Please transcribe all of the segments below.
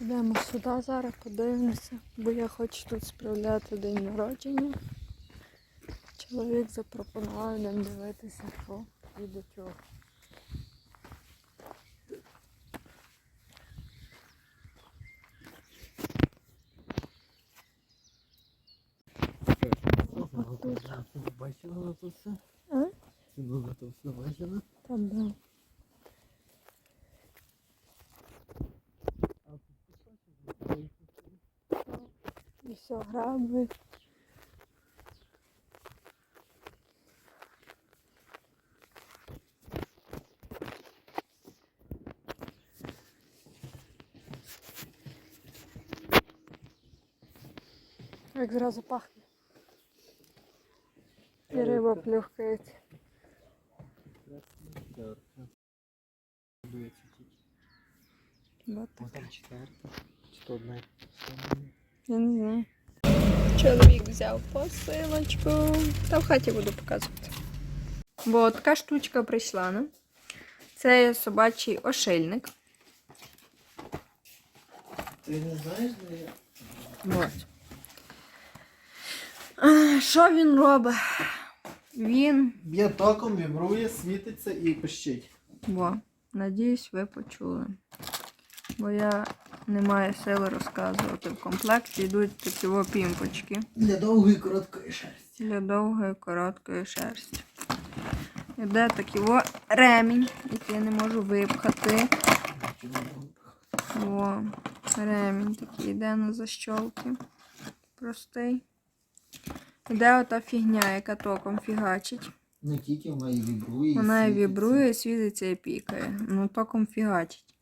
Йдемо сюди зараз, подивимося, бо я хочу тут справляти день народження. Чоловік запропонував нам дивитися, що і до чого. Бачила тут все? А? Ціну то все бачила? Та да. все, граби. Як зразу пахне. І риба плюхкається. Дивиться тільки. Вот О, там четверта. Чи то одна? Я не знаю. Чоловік взяв посилочку. Та в хаті буду показувати. Бо така штучка прийшла. Ну. Це собачий ошейник. Ти не знаєш, де я? Вот. Що він робить? Він. Б'є током, вібрує, світиться і пищить. Во, надіюсь, ви почули. Бо я не маю сили розказувати. В комплекті йдуть такі пімпочки. Для довгої короткої шерсті. для довгої короткої шерсті. Іде такий о ремінь, який я не можу випхати. О, ремінь такий йде на защолки. Простий. Іде ота фігня, яка током фігачить. Не тільки вона і вібрує. Вона і вібрує, світиться і пікає. Ну, током фігачить.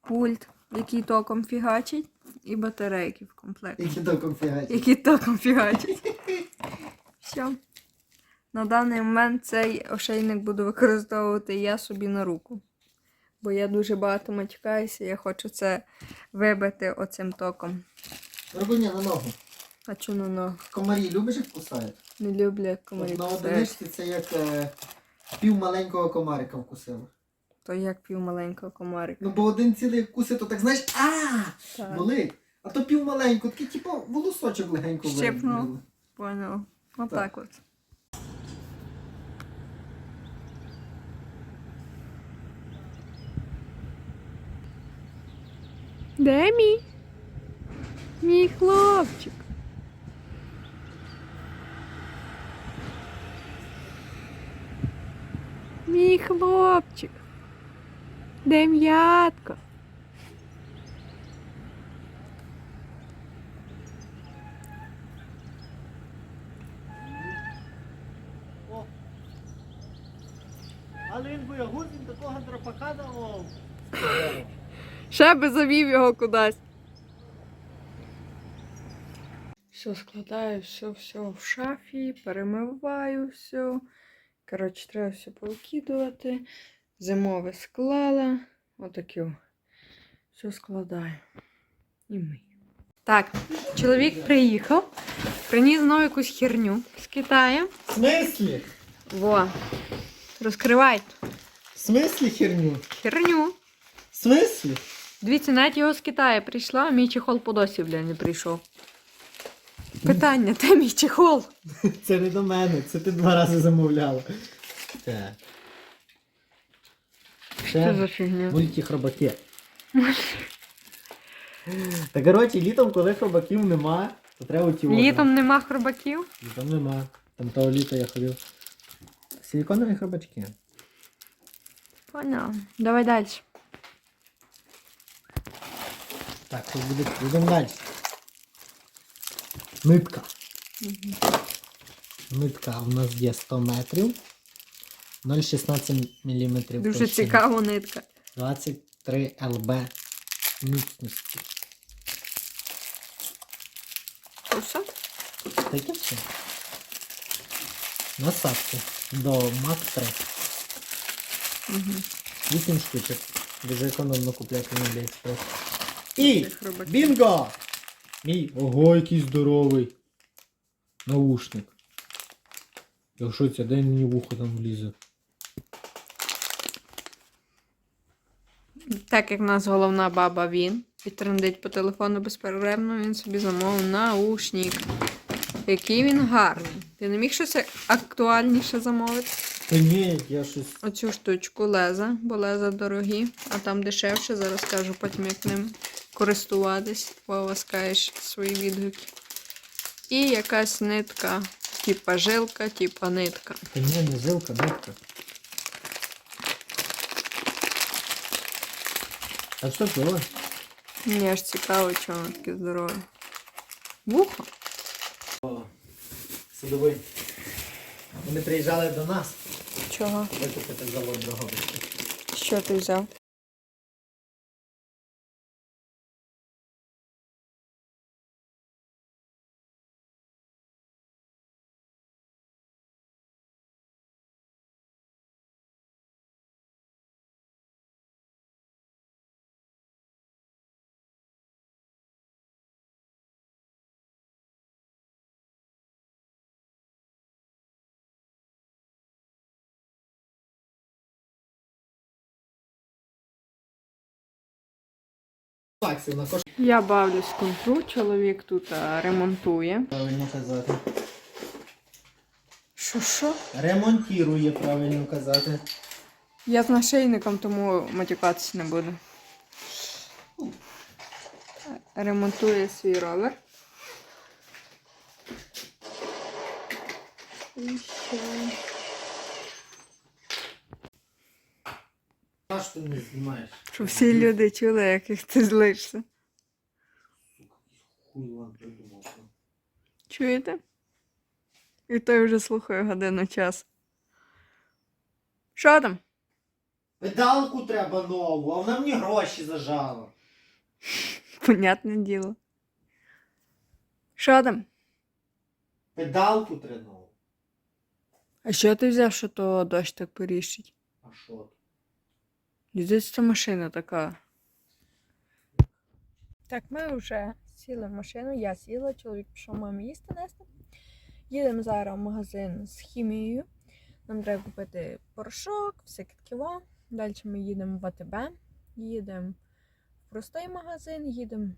Пульт, який током фігачить, і батарейки в комплекті. Які током фігачить. Які током фігачить. Все. На даний момент цей ошейник буду використовувати я собі на руку. Бо я дуже багато матюкаюся, я хочу це вибити оцим током. Робиня на ногу. А чу на ногу? Комарі любиш, як кусають? Не люблю, як комарі От на кусають. одиничці це як е, пів маленького комарика вкусило. То як пів маленького комарика. Ну бо один цілий вкусить, то так знаєш, а болить. А то пів маленько, такий типу волосочок легенько Щепнув. поняла. Отак от. Де мій? Мій хлопчик. Мій хлопчик. Дем'ятко. О. Але він боягуз, він такого драпака давав. Ще би завів його кудись. Все складаю, все, все в шафі, перемиваю все. Коротше, треба все повикидувати. Зимове склала. Отаке. Все складаю. І ми. Так, чоловік приїхав, приніс знову якусь херню з Китаю. В смислі? Во. Розкривай В смислі херню? херню. В смислі? Дивіться, навіть його з Китаю прийшла, а мій чехол по досі, бля, не прийшов. Питання, де мій чехол? Це не до мене, це ти два рази замовляла. Так. Що за фігня? мультихробаки. Та коротше, літом, коли хробаків нема, то треба ті Літом нема хробаків? Літом нема. Там того літа я ходив. Силіконові хробачки. Поняла. Давай далі. Так, що буде, будемо далі. Нитка. Нитка у нас є 100 метрів. 0,16 мм. Дуже цікава нитка. 23 ЛБ міцності. Все? Таке все. Насадки до Мак 3. Угу. 8 штучок. Дуже економно купляти на Аліекспрес. І бінго! Мій ого, який здоровий. Наушник. Якщо це, дай мені вухо там влізе. Так як в нас головна баба він. і трендить по телефону безперервно, він собі замовив наушник. Який він гарний. Ти не міг щось актуальніше замовити? Та ні, я щось. Оцю штучку леза, бо леза дорогі, а там дешевше, зараз скажу потім, як ним користуватись. Вова, скажеш свої відгуки. І якась нитка, типа жилка, типа нитка. Та ні, не жилка, нитка. А що було? Мені аж цікаво, чому воно таке здорове. Вухо? Садовий. Вони приїжджали до нас Чого? викупити завод Дрогобички. Що ти взяв? Я бавлюсь в контру, чоловік тут а, ремонтує. Правильно казати. Що що? Ремонтірує, правильно казати. Я з нашийником, тому матюкатися не буду. Ремонтує свій ровер. І ще. Що ти не знімаєш? Щоб всі люди чули, яких ти злишся. Хуй вам придумав. Чуєте? І той вже слухає годину час. Що там? Педалку треба нову, а вона мені гроші зажала. Понятне діло. Що там? Педалку треба нову. А що ти взяв, що то дощ так поріщить? А що Дідець це машина така. Так, ми вже сіли в машину, я сіла, чоловік пішов мамі їсти нести. Їдемо зараз в магазин з хімією. Нам треба купити порошок, всяке таке. Далі ми їдемо в АТБ, їдемо в простий магазин, їдемо.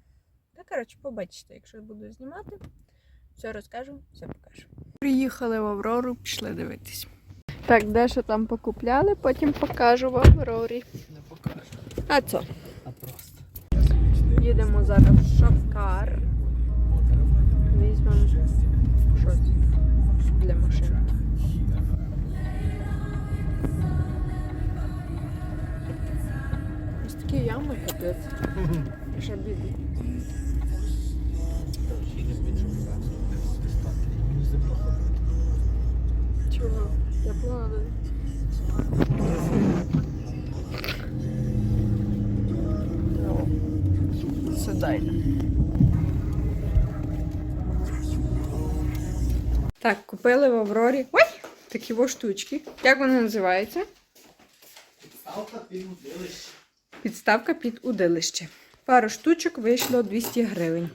Та, коротше, побачите, якщо буду знімати, все розкажу, все покажу. Приїхали в Аврору, пішли дивитись. Так, де що там покупляли, потім покажу в Аврорі. Не покажу. А це? А просто. Їдемо зараз в Шапкар. Візьмемо щось для машини. Ось такі ями капець. Ще бідні. Чого? Я плану. Так, купили в Аврорі. Ой! Такі во штучки. Як вони називаються? Ставка під удилище. Підставка під удилище. Пару штучок вийшло 200 гривень.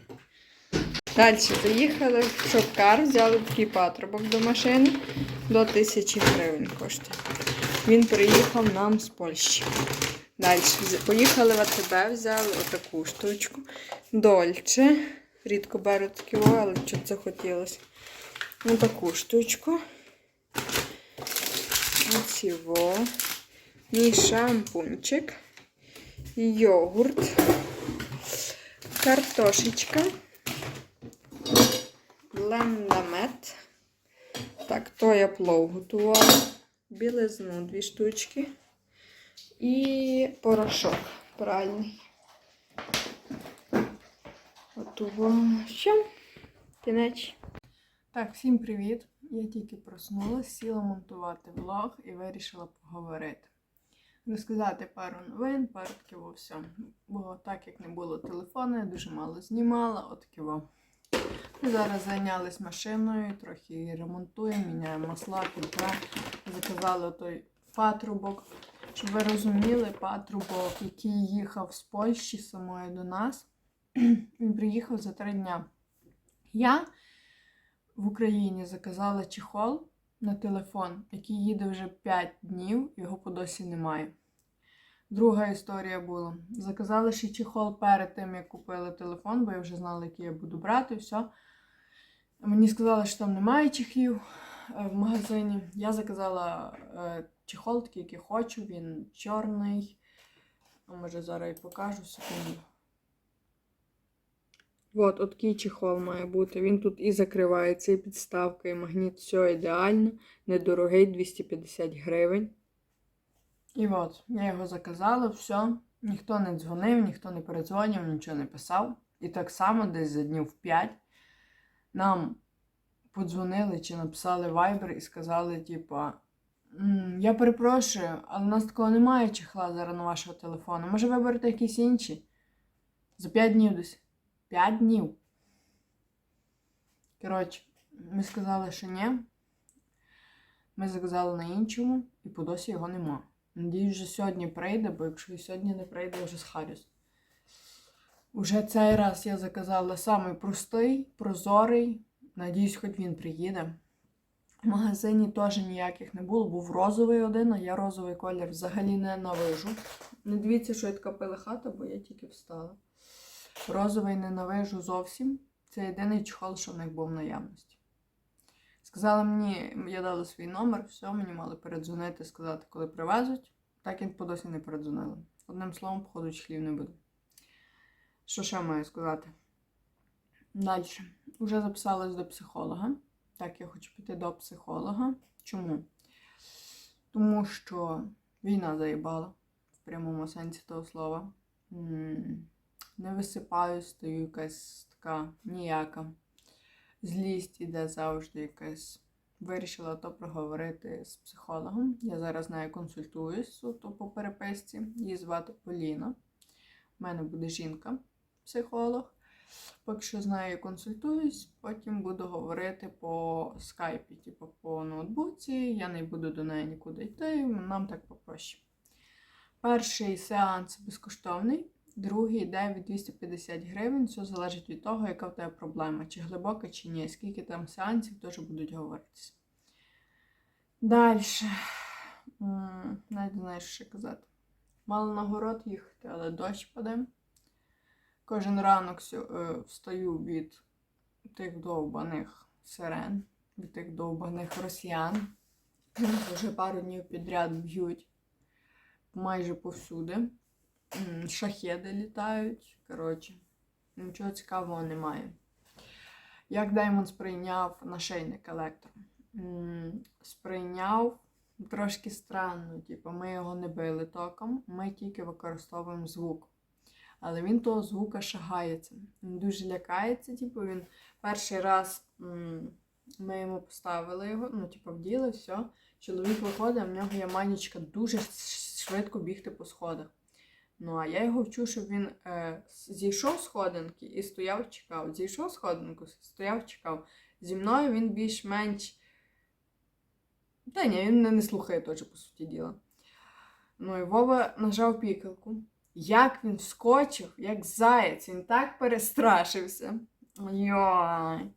Далі заїхали в шопкар, взяли такий патрубок до машини до 1000 гривень коштує. Він приїхав нам з Польщі. Далі поїхали в АТБ, взяли отаку штучку. Дольче. Рідко беру такі, але що це хотілося. Отаку штучку. Оці во. Мій шампунчик. Йогурт. Картошечка. Блендамет. Так, то я плов готувала. Білизну дві штучки. І порошок пральний. Готова. Що? Кінець. Так, всім привіт. Я тільки проснулася, сіла монтувати влог і вирішила поговорити. Розказати пару новин, пару такого всього. Бо так як не було телефону, я дуже мало знімала, от ківо. Зараз зайнялись машиною, трохи її ремонтуємо, міняємо масла, фільтра. Заказали той патрубок. Щоб ви розуміли, патрубок, який їхав з Польщі самої до нас, він приїхав за три дня. Я в Україні заказала чехол на телефон, який їде вже 5 днів, його по досі немає. Друга історія була. Заказали ще чехол перед тим, як купили телефон, бо я вже знала, який я буду брати, все. Мені сказали, що там немає чехлів е, в магазині. Я заказала е, чехол, такий, який хочу, він чорний. А Може зараз і покажу секунду. От, от такий чехол має бути. Він тут і закривається, і підставка, і магніт, все ідеально. Недорогий, 250 гривень. І от, я його заказала, все. Ніхто не дзвонив, ніхто не передзвонив, нічого не писав. І так само десь за днів 5 нам подзвонили чи написали Viber і сказали, типа, я перепрошую, але у нас такого немає чехла зараз на вашого телефону. Може виберете якісь інші? За 5 днів десь. 5 днів. Коротше, ми сказали, що ні. Ми заказали на іншому, і по досі його нема. Надіюсь, що сьогодні прийде, бо якщо сьогодні не прийде, я вже схарюсь. Уже цей раз я заказала самий простий, прозорий. Надіюсь, хоч він приїде. В магазині теж ніяких не було, був розовий один, а я розовий колір взагалі ненавижу. Не дивіться, що я така пилихата, бо я тільки встала. Розовий ненавижу зовсім. Це єдиний чехол, що в них був в наявності. Сказали мені, я дала свій номер, все, мені мали передзвонити, сказати, коли привезуть. Так і по досі не передзвонили. Одним словом, походу, чехлів не буде. Що ще маю сказати? Далі. Уже записалась до психолога. Так, я хочу піти до психолога. Чому? Тому що війна заїбала в прямому сенсі того слова. Не висипаю, стою якась така ніяка. Злість іде завжди якась. Вирішила то проговорити з психологом. Я зараз нею консультуюсь суто по переписці. Її звати Поліна. У мене буде жінка, психолог. Поки що з нею консультуюсь, потім буду говорити по скайпі, типу по ноутбуці. Я не буду до неї нікуди йти, нам так попроще. Перший сеанс безкоштовний, другий йде від 250 гривень. Все залежить від того, яка в тебе проблема, чи глибока, чи ні. Скільки там сеансів теж будуть говоритися. Далі. Навіть не знаю, що ще казати. Мало на город їхати, але дощ паде. Кожен ранок е, встаю від тих довбаних сирен, від тих довбаних росіян. Вже пару днів підряд б'ють майже повсюди. Шахеди літають. Коротше, нічого цікавого немає. Як Деймон сприйняв нашийник електро? Сприйняв трошки странно, типу, ми його не били током, ми тільки використовуємо звук. Але він того звука шагається. Він дуже лякається, типу, він перший раз ми йому поставили його, ну, типу, вділи, все. Чоловік виходить, а в нього є манічка дуже швидко бігти по сходах. Ну, а я його вчу, щоб він е, зійшов сходинки і стояв, чекав. Зійшов сходинку, стояв, чекав. Зі мною він більш-менш. Та ні, він не слухає теж, по суті діла. Ну і Вова нажав пікалку. Як він вскочив, як заєць, він так перестрашився. Йой.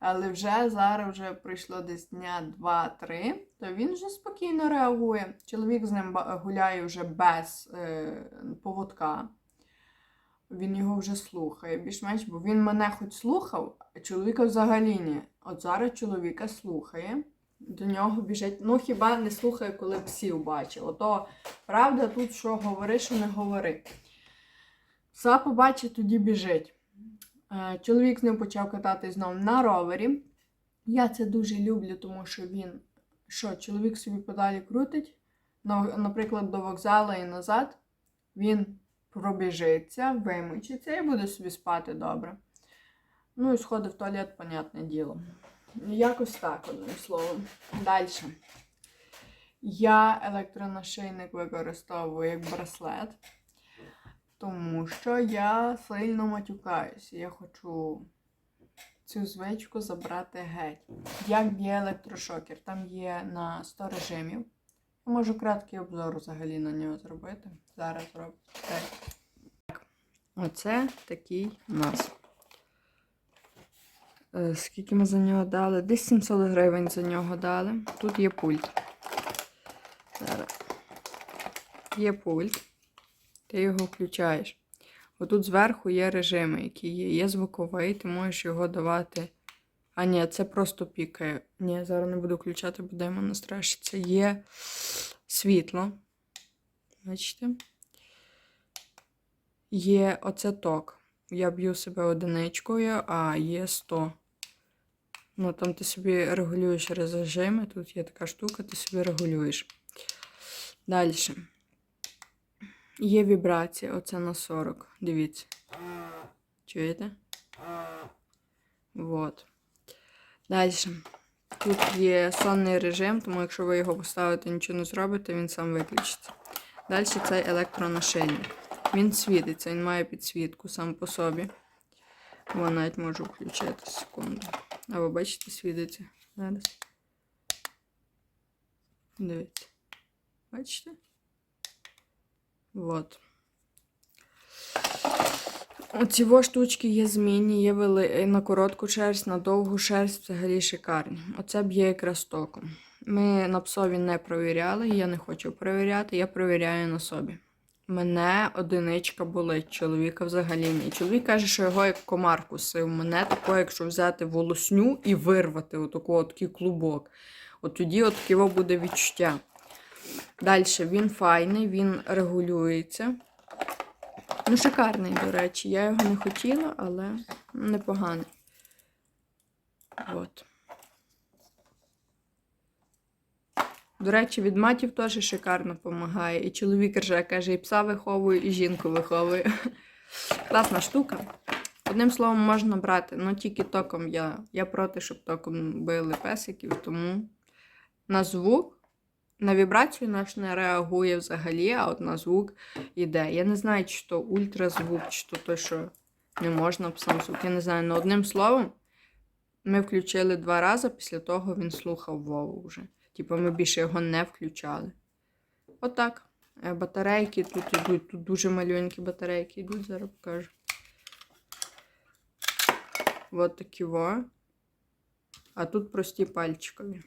Але вже зараз вже пройшло десь дня два-три, то він вже спокійно реагує. Чоловік з ним гуляє вже без е, поводка. Він його вже слухає більш-менш, бо він мене хоч слухав, а чоловіка взагалі ні. От зараз чоловіка слухає, до нього біжить. Ну хіба не слухає, коли псів бачить. Ото правда тут що говори, що не говори. Пса побачить, тоді біжить. Е, Чоловік з ним почав кататись знову на ровері. Я це дуже люблю, тому що він, що чоловік собі подалі крутить, наприклад, до вокзалу і назад, він пробіжиться, вимочиться і буде собі спати добре. Ну і сходить в туалет, понятне діло. Якось так, одним словом. Далі. Я електронашийник використовую як браслет, тому що я сильно матюкаюся. Я хочу цю звичку забрати геть. Як б'є електрошокер? Там є на 100 режимів. Можу краткий обзор взагалі на нього зробити. Зараз роблю. Так. Оце такий у нас. Е, Скільки ми за нього дали? Десь 700 гривень за нього дали. Тут є пульт. Зараз. Є пульт. Ти його включаєш. Отут зверху є режими, які є. Є звуковий, ти можеш його давати. А ні, це просто пікає. Ні, зараз не буду включати, бо демо настрашить. Це є світло. Бачите? Є оце ток. Я б'ю себе одиничкою, а є 100. Ну, там ти собі регулюєш режими. Тут є така штука, ти собі регулюєш. Далі. Є вібрація, оце на 40. Дивіться. Чуєте? Вот. Далі. Тут є сонний режим, тому якщо ви його поставите, нічого не зробите, він сам виключиться. Далі цей електронашильник. Він світиться, він має підсвітку сам по собі. Вон навіть можу включити секунду. А ви бачите, світиться. Зараз. Дивіться. Бачите? Вот. Оці во штучки є змінні, є вели... на коротку шерсть, на довгу шерсть взагалі шикарні. Оце б'є якраз током. Ми на псові не провіряли, я не хочу перевіряти, я перевіряю на собі. Мене одиничка болить, чоловіка взагалі ні. Чоловік каже, що його як комар кусив. Мене тако, якщо взяти волосню і вирвати отаку, отакий клубок. От тоді от таке буде відчуття. Далі він файний, він регулюється. Ну, шикарний, до речі. Я його не хотіла, але непоганий. От. До речі, від матів теж шикарно допомагає. І чоловік рже, каже, і пса виховую, і жінку виховую. Класна штука. Одним словом, можна брати, ну тільки током я. Я проти, щоб током били песиків, тому на звук, на вібрацію наш не реагує взагалі, а от на звук іде. Я не знаю, чи то ультразвук, чи то той, що не можна псам звук. Я не знаю, але одним словом, ми включили два рази, після того він слухав Вову вже. Типу, ми більше його не включали. Отак. От Батарейки тут йдуть, тут дуже маленькі батарейки йдуть, зараз покажу. От такі во. А тут прості пальчикові.